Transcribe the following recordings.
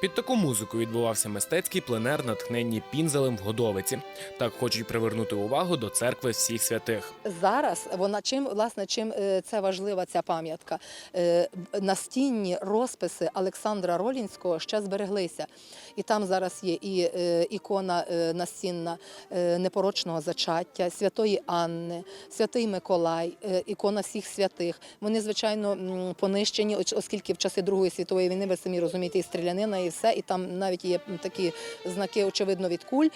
Під таку музику відбувався мистецький пленер, натхненні пінзелем в Годовиці. Так хочуть привернути увагу до церкви всіх святих. Зараз вона чим власне чим е, це важлива ця пам'ятка. Е, Настінні розписи Олександра Ролінського ще збереглися, і там зараз є і е, ікона настінна непорочного зачаття, святої Анни, святий Миколай, ікона всіх святих. Вони звичайно понищені, оскільки в часи Другої світової війни ви самі розумієте, і стрілянина, все, і там навіть є такі знаки, очевидно, від куль.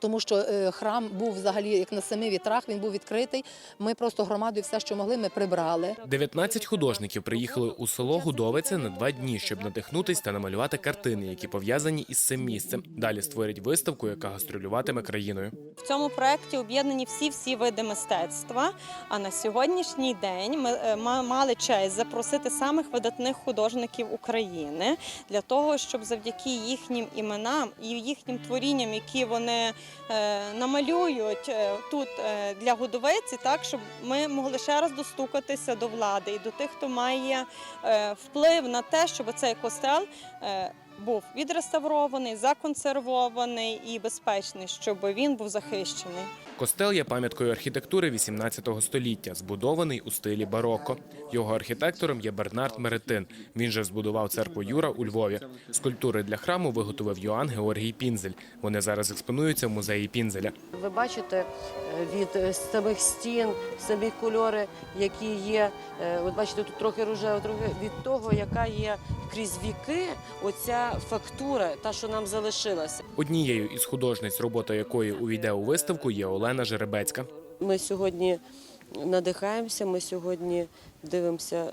Тому що е, храм був взагалі як на семи вітрах, він був відкритий. Ми просто громадою все, що могли, ми прибрали. 19 художників приїхали у село Гудовице на два дні, щоб надихнутись та намалювати картини, які пов'язані із цим місцем. Далі створять виставку, яка гастролюватиме країною. В цьому проєкті об'єднані всі всі види мистецтва. А на сьогоднішній день ми е, ма- мали честь запросити самих видатних художників України для того, щоб завдяки їхнім іменам і їхнім творінням, які вони намалюють е, тут е, для годовиці, так щоб ми могли ще раз достукатися до влади і до тих, хто має е, вплив на те, щоб цей костел. Був відреставрований, законсервований і безпечний, щоб він був захищений. Костел є пам'яткою архітектури 18 століття, збудований у стилі бароко. Його архітектором є Бернард Меретин. Він же збудував церкву Юра у Львові. Скульптури для храму виготовив Йоанн Георгій Пінзель. Вони зараз експонуються в музеї Пінзеля. Ви бачите е, від е, самих стін, самі кольори, які є. е, От бачите, тут трохи рожево, трохи від того, яка є крізь віки, оця фактура, та, що нам залишилася. Однією із художниць, робота якої увійде у виставку, є Олена Жеребецька. Ми сьогодні надихаємося, ми сьогодні дивимося,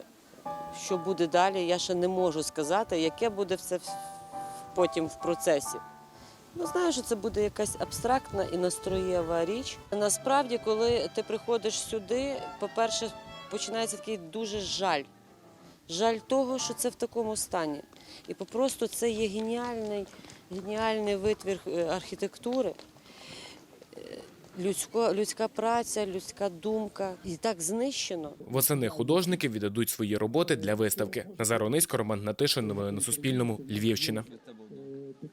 що буде далі. Я ще не можу сказати, яке буде все потім в процесі. Ну, знаю, що це буде якась абстрактна і настроєва річ. Насправді, коли ти приходиш сюди, по-перше, починається такий дуже жаль. Жаль того, що це в такому стані. І попросту це є геніальний, геніальний витвір е, архітектури. Е, Людсько, людська праця, людська думка. І так знищено. Восени художники віддадуть свої роботи для виставки. Назар Онисько, Роман Натишин. Новини на Суспільному. Львівщина.